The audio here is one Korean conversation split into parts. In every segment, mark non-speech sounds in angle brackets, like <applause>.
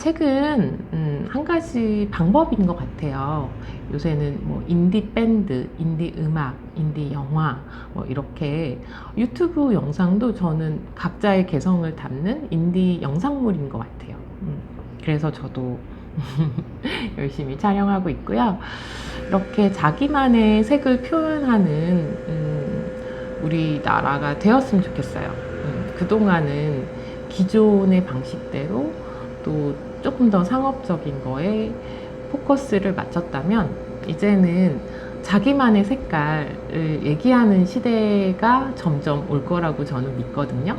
책은 음, 한 가지 방법인 것 같아요. 요새는 뭐 인디 밴드, 인디 음악, 인디 영화 뭐 이렇게 유튜브 영상도 저는 각자의 개성을 담는 인디 영상물인 것 같아요. 음, 그래서 저도 <laughs> 열심히 촬영하고 있고요. 이렇게 자기만의 색을 표현하는 음, 우리나라가 되었으면 좋겠어요. 음, 그동안은 기존의 방식대로 또 조금 더 상업적인 거에 포커스를 맞췄다면 이제는 자기만의 색깔을 얘기하는 시대가 점점 올 거라고 저는 믿거든요.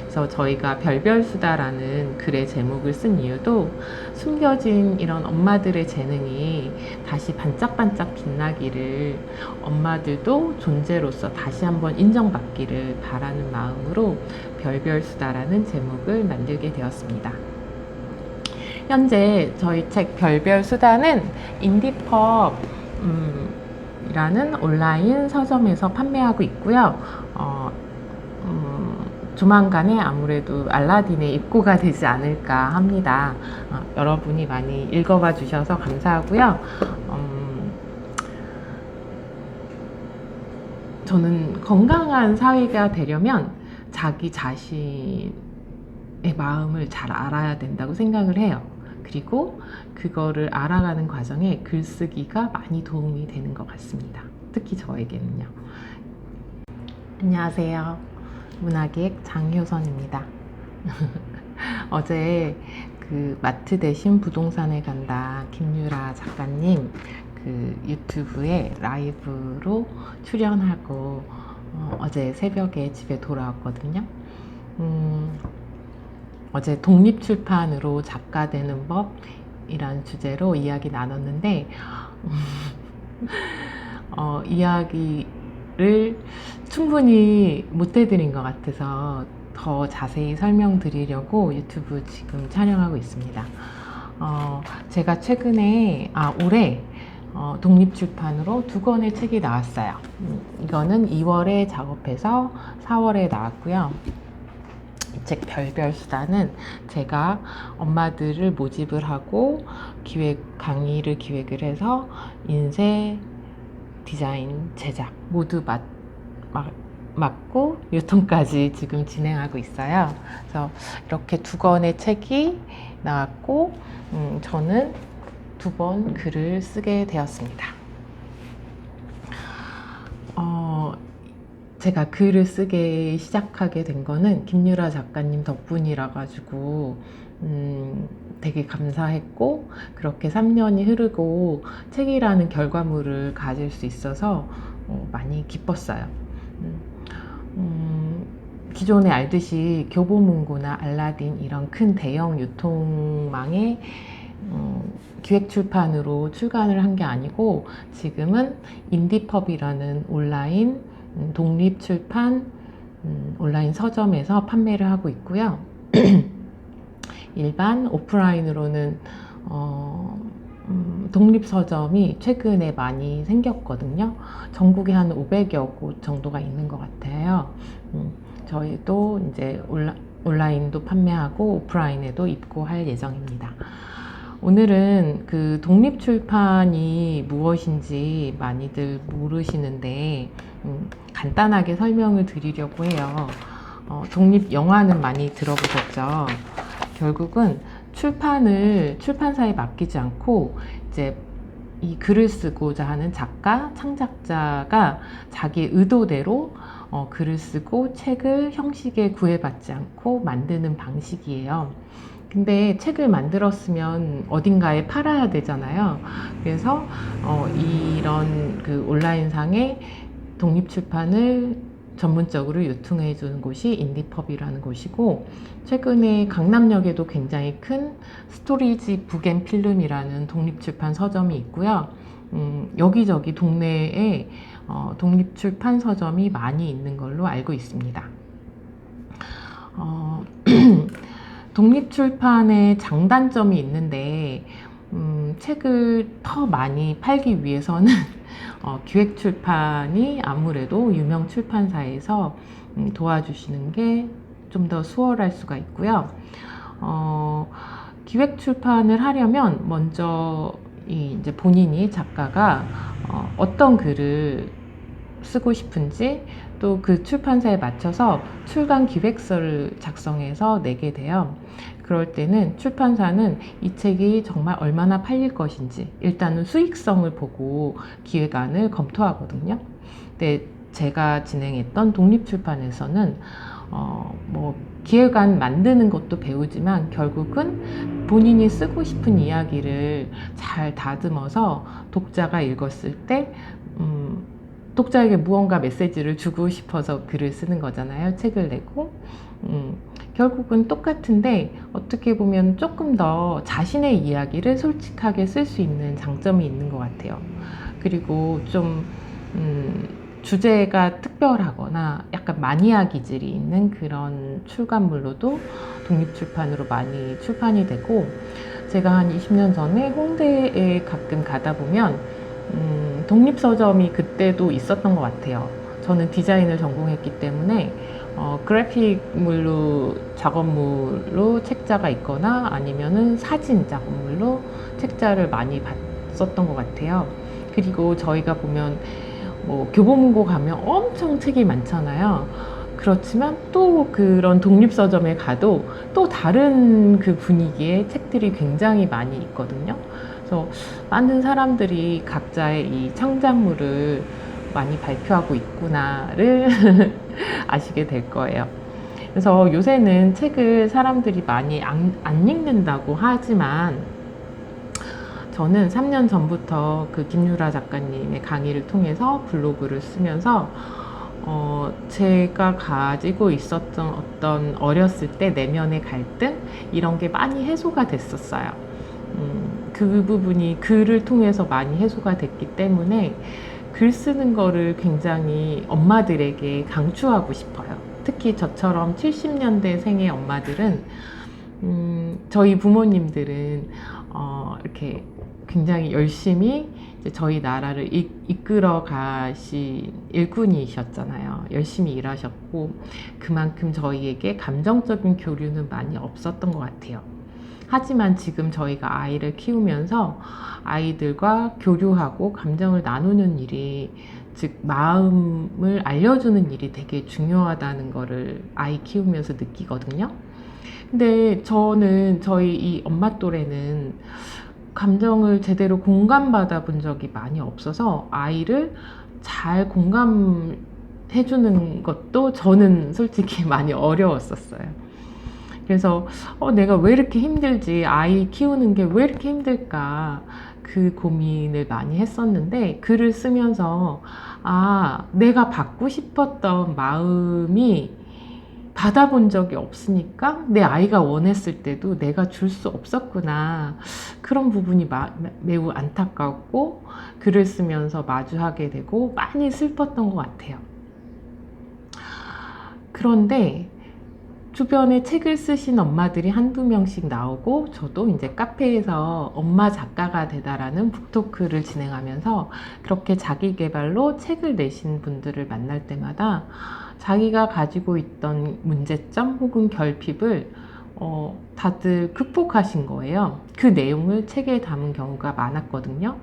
그래서 저희가 별별 수다라는 글의 제목을 쓴 이유도 숨겨진 이런 엄마들의 재능이 다시 반짝반짝 빛나기를 엄마들도 존재로서 다시 한번 인정받기를 바라는 마음으로 별별 수다라는 제목을 만들게 되었습니다. 현재 저희 책 별별 수다는 인디펍 음, 이라는 온라인 서점에서 판매하고 있고요. 어, 음, 조만간에 아무래도 알라딘에 입고가 되지 않을까 합니다. 어, 여러분이 많이 읽어봐 주셔서 감사하고요. 음, 저는 건강한 사회가 되려면 자기 자신의 마음을 잘 알아야 된다고 생각을 해요. 그리고 그거를 알아가는 과정에 글쓰기가 많이 도움이 되는 것 같습니다. 특히 저에게는요. 안녕하세요. 문화기획 장효선입니다. <laughs> 어제 그 마트 대신 부동산에 간다 김유라 작가님 그 유튜브에 라이브로 출연하고 어, 제 새벽에 집에 돌아왔거든요. 음, 어제 독립출판으로 작가 되는 법이란 주제로 이야기 나눴는데 어, 이야기를 충분히 못 해드린 것 같아서 더 자세히 설명드리려고 유튜브 지금 촬영하고 있습니다. 어, 제가 최근에 아 올해 어, 독립출판으로 두 권의 책이 나왔어요. 음, 이거는 2월에 작업해서 4월에 나왔고요. 이책 별별 수다는 제가 엄마들을 모집을 하고 기획 강의를 기획을 해서 인쇄, 디자인, 제작 모두 맡, 맡, 맡고 유통까지 지금 진행하고 있어요. 그래서 이렇게 두 권의 책이 나왔고 음, 저는 두 번 글을 쓰게 되었습니다. 어, 제가 글을 쓰게 시작하게 된 거는 김유라 작가님 덕분이라 가지고 음, 되게 감사했고 그렇게 3년이 흐르고 책이라는 결과물을 가질 수 있어서 어, 많이 기뻤어요. 음, 음, 기존에 알듯이 교보문고나 알라딘 이런 큰 대형 유통망에 어, 기획 출판으로 출간을 한 게 아니고 지금은 인디펍이라는 온라인 음, 독립 출판 음, 온라인 서점에서 판매를 하고 있고요. <clears throat> 일반 오프라인으로는 어, 음, 독립서점이 최근에 많이 생겼거든요. 전국에 한 500여 곳 정도가 있는 것 같아요. 음, 저희도 이제 온라, 온라인도 판매하고 오프라인에도 입고할 예정입니다. 오늘은 그 독립출판이 무엇인지 많이들 모르시는데, 음, 간단하게 설명을 드리려고 해요. 어, 독립 영화는 많이 들어보셨죠? 결국은 출판을 출판사에 맡기지 않고 이제 이 글을 쓰고자 하는 작가, 창작자가 자기 의도대로 어, 글을 쓰고 책을 형식에 구애받지 않고 만드는 방식이에요. 근데 책을 만들었으면 어딘가에 팔아야 되잖아요. 그래서 어, 이런 그 온라인상의 독립출판을 전문적으로 유통해 주는 곳이 인디펍이라는 곳이고 최근에 강남역에도 굉장히 큰 스토리지 북앤 필름이라는 독립출판 서점이 있고요. 음, 여기저기 동네에 어, 독립출판 서점이 많이 있는 걸로 알고 있습니다. 어, <clears throat> 독립출판의 장단점이 있는데 음, 책을 더 많이 팔기 위해서는 <laughs> 어, 기획 출판이 아무래도 유명 출판사에서 음, 도와주시는 게 좀 더 수월할 수가 있고요. 어, 기획 출판을 하려면 먼저 이 이제 본인이 작가가 어, 어떤 글을 쓰고 싶은지 또 그 출판사에 맞춰서 출간 기획서를 작성해서 내게 돼요. 그럴 때는 출판사는 이 책이 정말 얼마나 팔릴 것인지 일단은 수익성을 보고 기획안을 검토하거든요. 근데 제가 진행했던 독립출판에서는 어, 뭐 기획안 만드는 것도 배우지만 결국은 본인이 쓰고 싶은 이야기를 잘 다듬어서 독자가 읽었을 때 음, 독자에게 무언가 메시지를 주고 싶어서 글을 쓰는 거잖아요. 책을 내고. 음, 결국은 똑같은데 어떻게 보면 조금 더 자신의 이야기를 솔직하게 쓸 수 있는 장점이 있는 것 같아요. 그리고 좀 음, 주제가 특별하거나 약간 마니아 기질이 있는 그런 출간물로도 독립출판으로 많이 출판이 되고 제가 한 20년 전에 홍대에 가끔 가다 보면 음, 독립서점이 그때도 있었던 것 같아요. 저는 디자인을 전공했기 때문에 어, 그래픽물로 작업물로 책자가 있거나 아니면은 사진 작업물로 책자를 많이 봤었던 것 같아요. 그리고 저희가 보면 뭐 교보문고 가면 엄청 책이 많잖아요. 그렇지만 또 그런 독립서점에 가도 또 다른 그 분위기의 책들이 굉장히 많이 있거든요. 그래서 많은 사람들이 각자의 이 창작물을 많이 발표하고 있구나를 <laughs> 아시게 될 거예요. 그래서 요새는 책을 사람들이 많이 안, 안 읽는다고 하지만 저는 3년 전부터 그 김유라 작가님의 강의를 통해서 블로그를 쓰면서 어, 제가 가지고 있었던 어떤 어렸을 때 내면의 갈등 이런 게 많이 해소가 됐었어요. 음, 그 부분이 글을 통해서 많이 해소가 됐기 때문에 글 쓰는 거를 굉장히 엄마들에게 강추하고 싶어요. 특히 저처럼 70년대 생의 엄마들은 음, 저희 부모님들은 어, 이렇게 굉장히 열심히 저희 나라를 이, 이끌어 가신 일꾼이셨잖아요. 열심히 일하셨고 그만큼 저희에게 감정적인 교류는 많이 없었던 것 같아요. 하지만 지금 저희가 아이를 키우면서 아이들과 교류하고 감정을 나누는 일이 즉 마음을 알려주는 일이 되게 중요하다는 거를 아이 키우면서 느끼거든요. 근데 저는 저희 이 엄마 또래는 감정을 제대로 공감받아 본 적이 많이 없어서 아이를 잘 공감해주는 것도 저는 솔직히 <laughs> 많이 어려웠었어요. 그래서 어, 내가 왜 이렇게 힘들지? 아이 키우는 게 왜 이렇게 힘들까? 그 고민을 많이 했었는데 글을 쓰면서 아, 내가 받고 싶었던 마음이 받아본 적이 없으니까 내 아이가 원했을 때도 내가 줄 수 없었구나. 그런 부분이 마, 매우 안타깝고 글을 쓰면서 마주하게 되고 많이 슬펐던 것 같아요. 그런데 주변에 책을 쓰신 엄마들이 한두 명씩 나오고 저도 이제 카페에서 엄마 작가가 되다라는 북토크를 진행하면서 그렇게 자기 개발로 책을 내신 분들을 만날 때마다 자기가 가지고 있던 문제점 혹은 결핍을 어, 다들 극복하신 거예요. 그 내용을 책에 담은 경우가 많았거든요.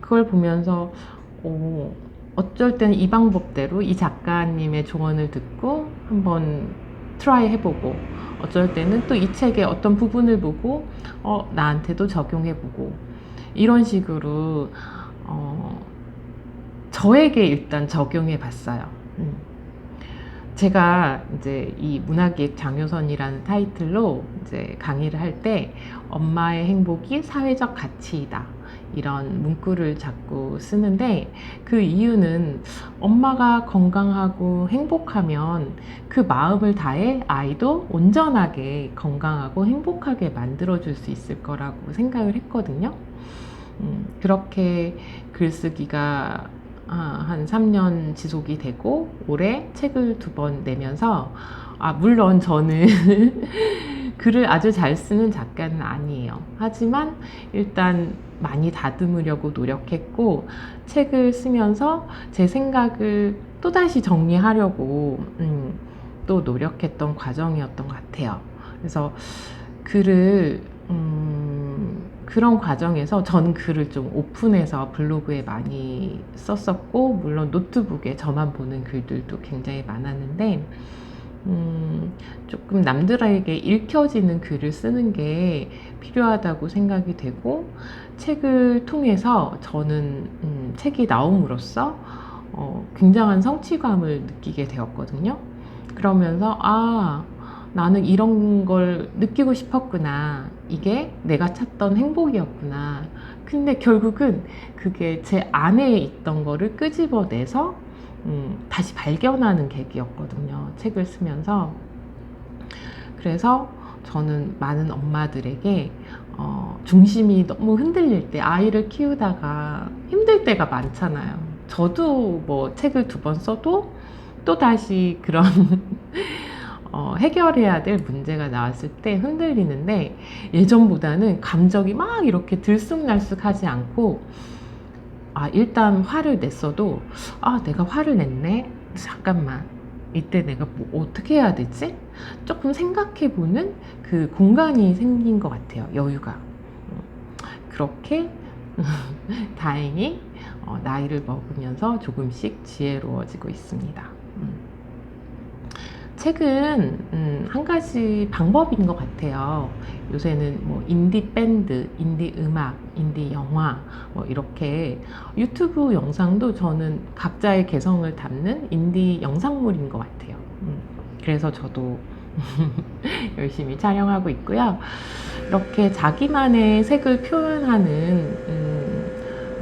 그걸 보면서 어, 어쩔 때는 이 방법대로 이 작가님의 조언을 듣고 한번 트라이 해보고 어쩔 때는 또 이 책의 어떤 부분을 보고 어, 나한테도 적용해보고 이런 식으로 어, 저에게 일단 적용해 봤어요. 음. 제가 이제 이 문학의 장효선이라는 타이틀로 이제 강의를 할 때 엄마의 행복이 사회적 가치이다. 이런 문구를 자꾸 쓰는데 그 이유는 엄마가 건강하고 행복하면 그 마음을 다해 아이도 온전하게 건강하고 행복하게 만들어줄 수 있을 거라고 생각을 했거든요. 음, 그렇게 글쓰기가 아, 한 3년 지속이 되고 올해 책을 두 번 내면서 아, 물론 저는 <laughs> 글을 아주 잘 쓰는 작가는 아니에요. 하지만 일단 많이 다듬으려고 노력했고 책을 쓰면서 제 생각을 또다시 정리하려고 음, 또 노력했던 과정이었던 것 같아요. 그래서 글을 음, 그런 과정에서 저는 글을 좀 오픈해서 블로그에 많이 썼었고, 물론 노트북에 저만 보는 글들도 굉장히 많았는데, 음, 조금 남들에게 읽혀지는 글을 쓰는 게 필요하다고 생각이 되고, 책을 통해서 저는 음, 책이 나옴으로써 어, 굉장한 성취감을 느끼게 되었거든요. 그러면서, 아, 나는 이런 걸 느끼고 싶었구나. 이게 내가 찾던 행복이었구나. 근데 결국은 그게 제 안에 있던 거를 끄집어내서 음, 다시 발견하는 계기였거든요. 책을 쓰면서. 그래서 저는 많은 엄마들에게 어, 중심이 너무 흔들릴 때 아이를 키우다가 힘들 때가 많잖아요. 저도 뭐 책을 두 번 써도 또 다시 그런 <laughs> 어, 해결해야 될 문제가 나왔을 때 흔들리는데 예전보다는 감정이 막 이렇게 들쑥날쑥하지 않고 아 일단 화를 냈어도 아 내가 화를 냈네? 잠깐만. 이때 내가 뭐 어떻게 해야 되지? 조금 생각해 보는 그 공간이 생긴 것 같아요 여유가. 음, 그렇게 <laughs> 다행히 어, 나이를 먹으면서 조금씩 지혜로워지고 있습니다. 음. 책은 음, 한 가지 방법인 것 같아요. 요새는 뭐 인디 밴드, 인디 음악, 인디 영화 뭐 이렇게 유튜브 영상도 저는 각자의 개성을 담는 인디 영상물인 것 같아요. 음, 그래서 저도 <laughs> 열심히 촬영하고 있고요. 이렇게 자기만의 색을 표현하는 음,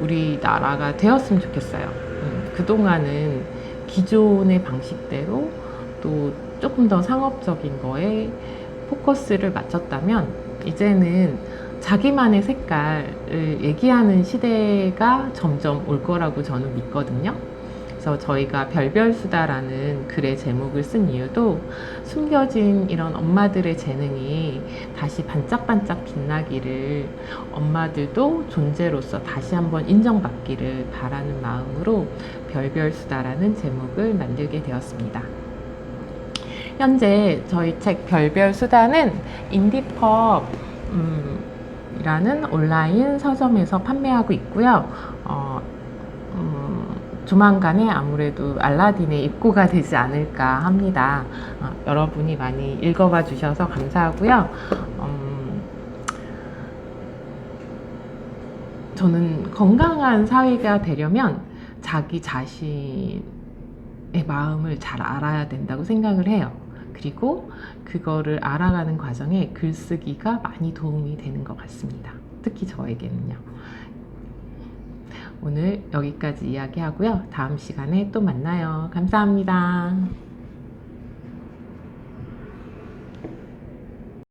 우리나라가 되었으면 좋겠어요. 음, 그동안은 기존의 방식대로 또 조금 더 상업적인 거에 포커스를 맞췄다면 이제는 자기만의 색깔을 얘기하는 시대가 점점 올 거라고 저는 믿거든요. 그래서 저희가 별별 수다라는 글의 제목을 쓴 이유도 숨겨진 이런 엄마들의 재능이 다시 반짝반짝 빛나기를 엄마들도 존재로서 다시 한번 인정받기를 바라는 마음으로 별별 수다라는 제목을 만들게 되었습니다. 현재 저희 책 별별 수다는 인디펍 음, 이라는 온라인 서점에서 판매하고 있고요. 어, 음, 조만간에 아무래도 알라딘에 입고가 되지 않을까 합니다. 어, 여러분이 많이 읽어봐 주셔서 감사하고요. 음, 저는 건강한 사회가 되려면 자기 자신의 마음을 잘 알아야 된다고 생각을 해요. 그리고 그거를 알아가는 과정에 글쓰기가 많이 도움이 되는 것 같습니다. 특히 저에게는요. 오늘 여기까지 이야기하고요. 다음 시간에 또 만나요. 감사합니다.